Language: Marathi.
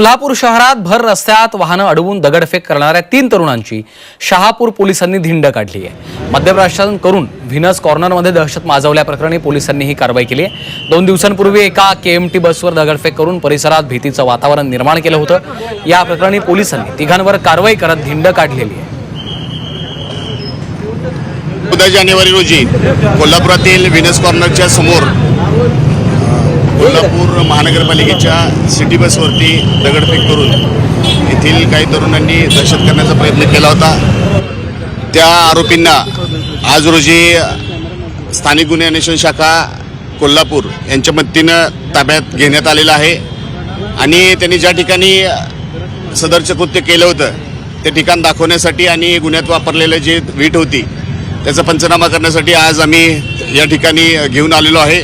कोल्हापूर शहरात भर रस्त्यात वाहनं अडवून दगडफेक करणाऱ्या तीन तरुणांची शहापूर पोलिसांनी धिंड काढली आहे. मध्यप्राशन करून व्हिनस कॉर्नरमध्ये दहशत माजवल्याप्रकरणी पोलिसांनी ही कारवाई केली आहे. दोन दिवसांपूर्वी एका के एम टी बसवर दगडफेक करून परिसरात भीतीचं वातावरण निर्माण केलं होतं. या प्रकरणी पोलिसांनी तिघांवर कारवाई करत धिंड काढलेली आहे. चौदा जानेवारी रोजी कोल्हापुरातील व्हिनस कॉर्नरच्या समोर कोल्हापूर महानगरपालिकेच्या सिटी बसवरती दगडफेक करून येथील काही तरुणांनी दहशत करण्याचा प्रयत्न केला होता. त्या आरोपींना आज रोजी स्थानिक गुन्हे अन्वेषण शाखा कोल्हापूर यांच्या मदतीनं ताब्यात घेण्यात आलेलं आहे. आणि त्यांनी ज्या ठिकाणी सदरचं कृत्य केलं होतं ते ठिकाण दाखवण्यासाठी आणि गुन्ह्यात वापरलेलं जे वीट होती त्याचा पंचनामा करण्यासाठी आज आम्ही या ठिकाणी घेऊन आलेलो आहे.